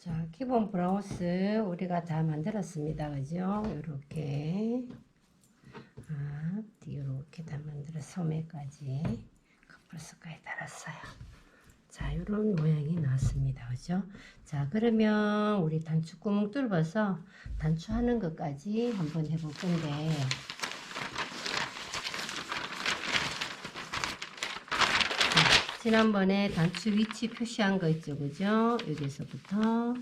자, 기본 브라우스 우리가 다 만들었습니다. 그죠? 요렇게. 앞, 뒤 요렇게 다 만들어 소매까지 커플스까지 달았어요. 자, 요런 모양이 나왔습니다. 그죠? 자, 그러면 우리 단추 구멍 뚫어서 단추하는 것까지 한번 해볼 건데, 자, 지난번에 단추 위치 표시한 거 있죠, 그죠? 여기서부터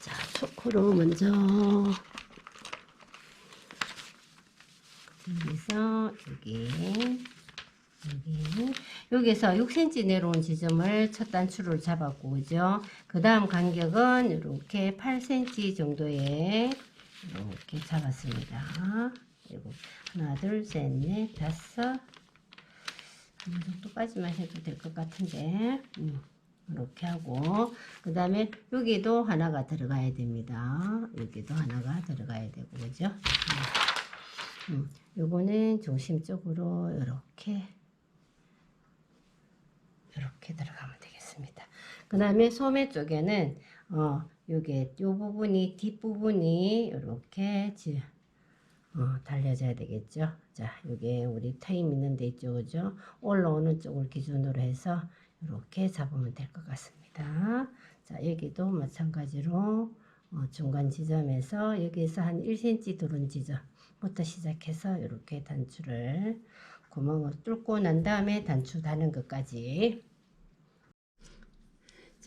자 초코로 먼저 여기서 여기 여기 여기서 6cm 내려온 지점을 첫 단추를 잡았고 그죠? 그 다음 간격은 이렇게 8cm 정도에 이렇게 잡았습니다. 그리고 하나, 둘, 셋, 넷, 다섯 이 정도까지만 해도 될 것 같은데. 음, 이렇게 하고. 그 다음에 여기도 하나가 들어가야 됩니다. 여기도 하나가 들어가야 되고 그죠? 음, 음, 요거는 중심 쪽으로 이렇게 이렇게 들어가면 되겠습니다. 그 다음에 소매 쪽에는 어 요게 요 부분이 뒷 부분이 이렇게 지, 어, 달려져야 되겠죠. 자, 요게 우리 타임 있는 데 있죠. 그죠? 올라오는 쪽을 기준으로 해서 이렇게 잡으면 될 것 같습니다. 자, 여기도 마찬가지로 어, 중간 지점에서 여기에서 한 1cm 두른 지점부터 시작해서 이렇게 단추를 구멍을 뚫고 난 다음에 단추 다는 것까지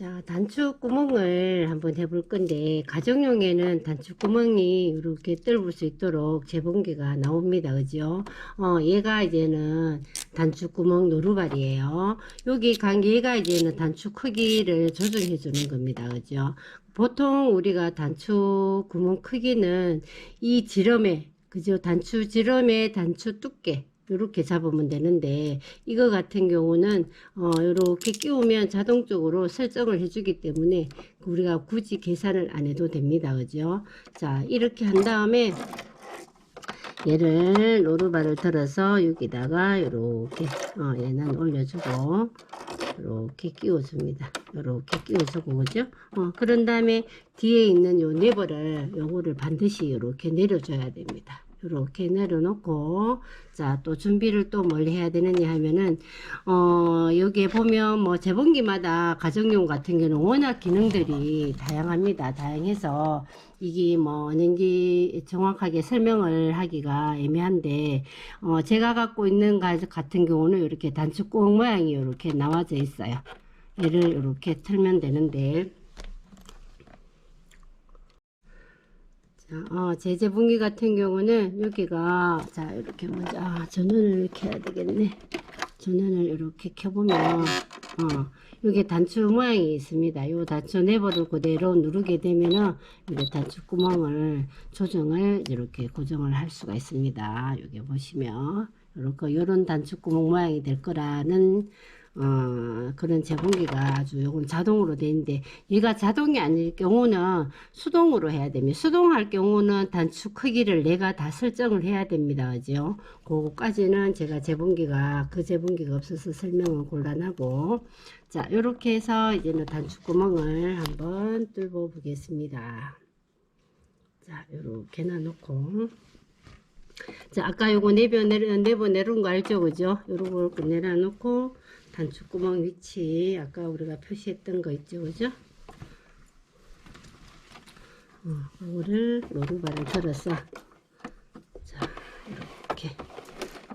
자, 단추 구멍을 한번 해볼 건데, 가정용에는 단추 구멍이 이렇게 뚫을 수 있도록 재봉기가 나옵니다. 그죠? 어, 얘가 이제는 단추 구멍 노루발이에요. 여기 간 얘가 이제는 단추 크기를 조정해 주는 겁니다. 그죠? 보통 우리가 단추 구멍 크기는 이 지름에, 그죠? 단추 지름의 단추 두께, 이렇게 잡으면 되는데 이거 같은 경우는 어 이렇게 끼우면 자동적으로 설정을 해주기 때문에 우리가 굳이 계산을 안 해도 됩니다. 그죠? 자 이렇게 한 다음에 얘를 노루발을 들어서 여기다가 이렇게 어 얘는 올려주고 이렇게 끼워줍니다. 이렇게 끼워주고 그죠? 어 그런 다음에 뒤에 있는 요 네버를 요거를 반드시 이렇게 내려줘야 됩니다 이렇게 내려놓고 자 또 준비를 또 뭘 해야 되느냐 하면은 어 여기에 보면 뭐 재봉기마다 가정용 같은 경우는 워낙 기능들이 다양합니다. 다양해서 이게 뭐 어는지 정확하게 설명을 하기가 애매한데 어 제가 갖고 있는 가 같은 경우는 이렇게 단축구멍 모양이 이렇게 나와져 있어요. 얘를 이렇게 틀면 되는데 어, 제재분기 같은 경우는 여기가 자 이렇게 먼저 아, 전원을 이렇게 해야 되겠네. 전원을 이렇게 켜보면 어, 여기 단추 모양이 있습니다. 요 단추 네버를 그대로 누르게 되면은 이게 단추 구멍을 조정을 이렇게 고정을 할 수가 있습니다. 여기 보시면 이렇게 요런 단추 구멍 모양이 될 거라는 어, 그런 제공기가 아주 요건 자동으로 되는데 얘가 자동이 아닐 경우는 수동으로 해야 됩니다. 수동할 경우는 단추 크기를 내가 다 설정을 해야 됩니다. 그죠? 그거까지는 제가 제봉기가 그 제봉기가 없어서 설명은 곤란하고 자 이렇게 해서 이제는 단추 구멍을 한번 뚫어 보겠습니다. 자 이렇게 놔놓고 자 아까 요거 네번 내려 네번 내려온 거 알죠 그죠 요거 내려놓고 단추구멍 위치 아까 우리가 표시했던 거 있죠 그죠? 어, 이거를 노루발을 들어서 자 이렇게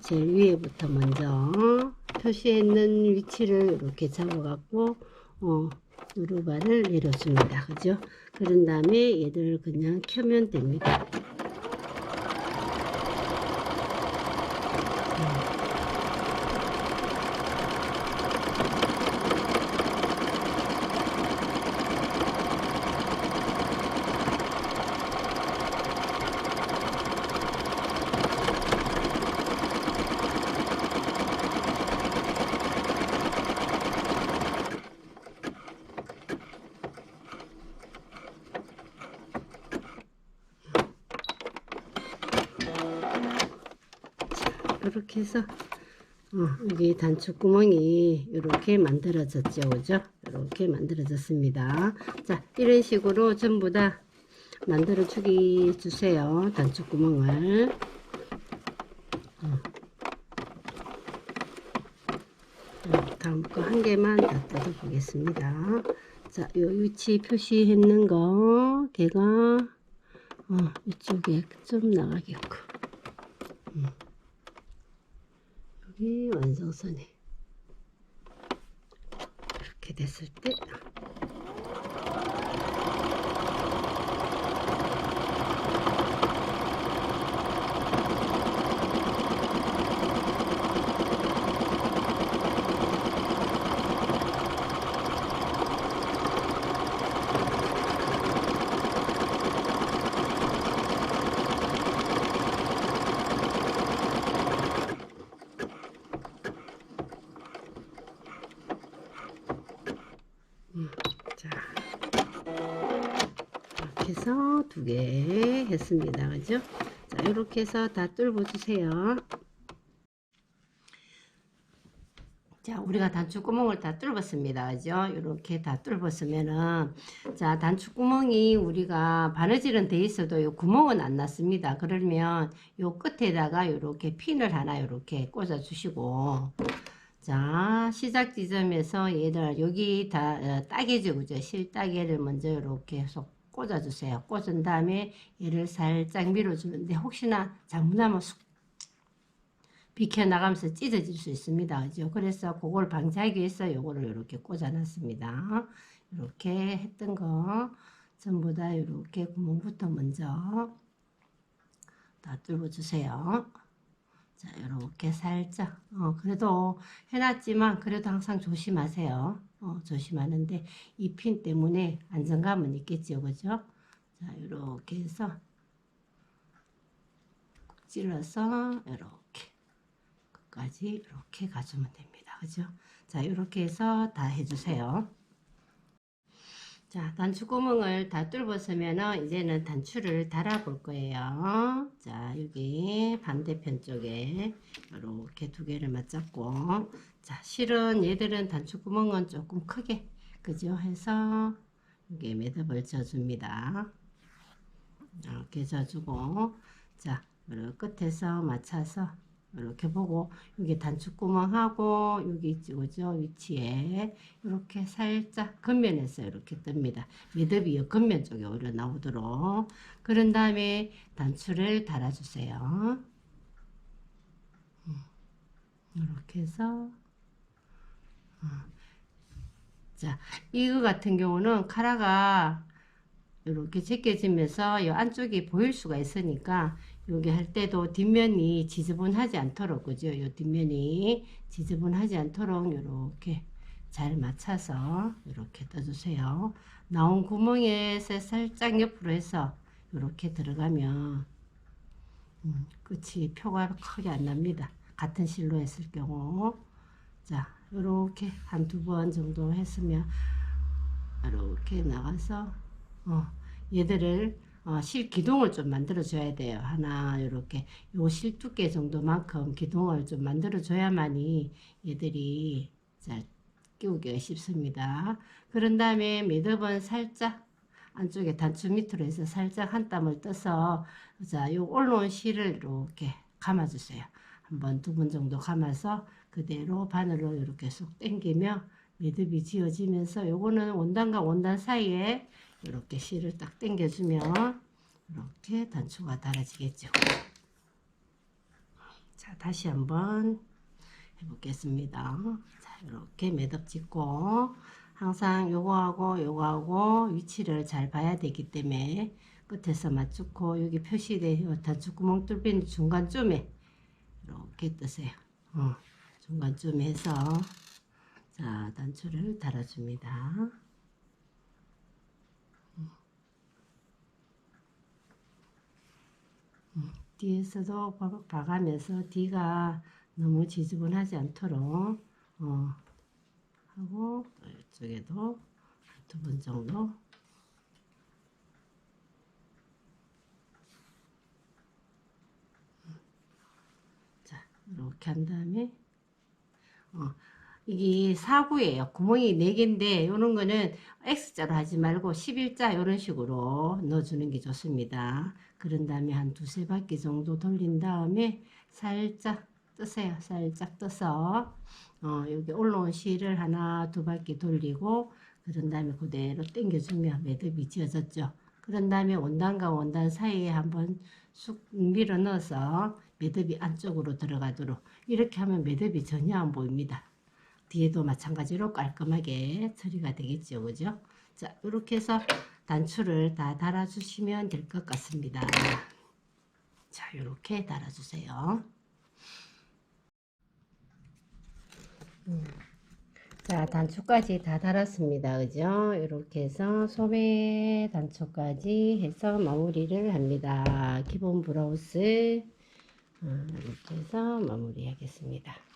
제일 위에부터 먼저 표시했는 위치를 이렇게 잡아 갖고 어, 노루발을 내려줍니다. 그죠? 그런 다음에 얘들 그냥 켜면 됩니다 이렇게 해서 어, 여기 단추 구멍이 이렇게 만들어졌죠 그죠 이렇게 만들어졌습니다. 자, 이런 식으로 전부 다 만들어 주기 주세요. 단축 구멍을. 어. 자, 다음 거 한 개만 더 뜯어 보겠습니다. 자, 요 위치 표시했는 거, 걔가, 어, 이쪽에 좀 나가겠고. 음. 여기 완성선에. 이렇게 됐을 때, 자. 이렇게 해서 두 개 했습니다. 그죠? 자, 이렇게 해서 다 뚫어 주세요. 자, 우리가 단추구멍을 다 뚫었습니다. 그죠? 이렇게 다 뚫었으면은, 자, 단추구멍이 우리가 바느질은 돼 있어도 요 구멍은 안 났습니다. 그러면 요 끝에다가 이렇게 핀을 하나 이렇게 꽂아 주시고, 자, 시작 지점에서 얘를 여기 다 어, 따개죠, 그죠? 실따개를 먼저 이렇게 해서 꽂아주세요. 꽂은 다음에 얘를 살짝 밀어주는데 혹시나 잘못하면 쑥 비켜나가면서 찢어질 수 있습니다. 그죠? 그래서 그걸 방지하기 위해서 요거를 이렇게 꽂아놨습니다. 이렇게 했던 거 전부 다 이렇게 구멍부터 먼저 다 뚫어주세요. 자, 이렇게 살짝, 어, 그래도 해놨지만, 그래도 항상 조심하세요. 어, 조심하는데, 이 핀 때문에 안정감은 있겠죠, 그죠? 자, 이렇게 해서, 꾹 찔러서, 이렇게, 끝까지 이렇게 가주면 됩니다. 그죠? 자, 이렇게 해서 다 해주세요. 자, 단추구멍을 다 뚫었으면 이제는 단추를 달아 볼 거예요. 자, 여기 반대편 쪽에 이렇게 두 개를 맞잡고 자, 실은 얘들은 단추구멍은 조금 크게 그죠? 해서 여기 매듭을 져줍니다. 이렇게 져주고 자, 끝에서 맞춰서 이렇게 보고 여기 단축구멍하고 여기 있죠 그죠? 위치에 이렇게 살짝 겉면에서 이렇게 뜹니다. 매듭이 겉면 쪽에 오려 나오도록. 그런 다음에 단추를 달아주세요. 이렇게 해서 자 이거 같은 경우는 카라가 이렇게 제껴지면서 이 안쪽이 보일 수가 있으니까 여기 할 때도 뒷면이 지저분하지 않도록 그죠? 요 뒷면이 지저분하지 않도록 이렇게 잘 맞춰서 이렇게 떠주세요. 나온 구멍에서 살짝 옆으로 해서 이렇게 들어가면 음, 끝이 표가 크게 안 납니다. 같은 실로 했을 경우 자 이렇게 한 두 번 정도 했으면 이렇게 나가서 어, 얘들을 어, 실 기둥을 좀 만들어 줘야 돼요. 하나 이렇게 요 실 두께 정도만큼 기둥을 좀 만들어 줘야만이 얘들이 잘 끼우기가 쉽습니다. 그런 다음에 매듭은 살짝 안쪽에 단추 밑으로 해서 살짝 한 땀을 떠서 자, 요 올라온 실을 이렇게 감아 주세요. 한 번, 두 번 정도 감아서 그대로 바늘로 이렇게 쏙 당기면 매듭이 지어지면서 요거는 원단과 원단 사이에 이렇게 실을 딱 당겨주면 이렇게 단추가 달아지겠죠. 자, 다시 한번 해보겠습니다. 자, 이렇게 매듭 짓고 항상 요거하고 요거하고 위치를 잘 봐야 되기 때문에 끝에서 맞추고 여기 표시된 단추구멍 뚫린 중간쯤에 이렇게 뜨세요. 어, 중간쯤에 해서 자 단추를 달아줍니다. 뒤에서도 봐가면서 뒤가 너무 지저분하지 않도록 어, 하고 이쪽에도 두 번 정도. 자 이렇게 한 다음에 어, 이게 사구예요. 구멍이 4개인데 요런 거는 X자로 하지 말고 11자 이런 식으로 넣어주는 게 좋습니다. 그런 다음에 한 두세 바퀴 정도 돌린 다음에 살짝 뜨세요. 살짝 떠서 어, 여기 올라온 실을 하나 두 바퀴 돌리고 그런 다음에 그대로 당겨주면 매듭이 지어졌죠. 그런 다음에 원단과 원단 사이에 한번 쑥 밀어 넣어서 매듭이 안쪽으로 들어가도록 이렇게 하면 매듭이 전혀 안 보입니다. 뒤에도 마찬가지로 깔끔하게 처리가 되겠죠. 그죠? 자, 이렇게 해서 단추를 다 달아주시면 될 것 같습니다. 자, 이렇게 달아주세요. 음. 자, 단추까지 다 달았습니다. 그죠? 이렇게 해서 소매 단추까지 해서 마무리를 합니다. 기본 브라우스 어, 이렇게 해서 마무리하겠습니다.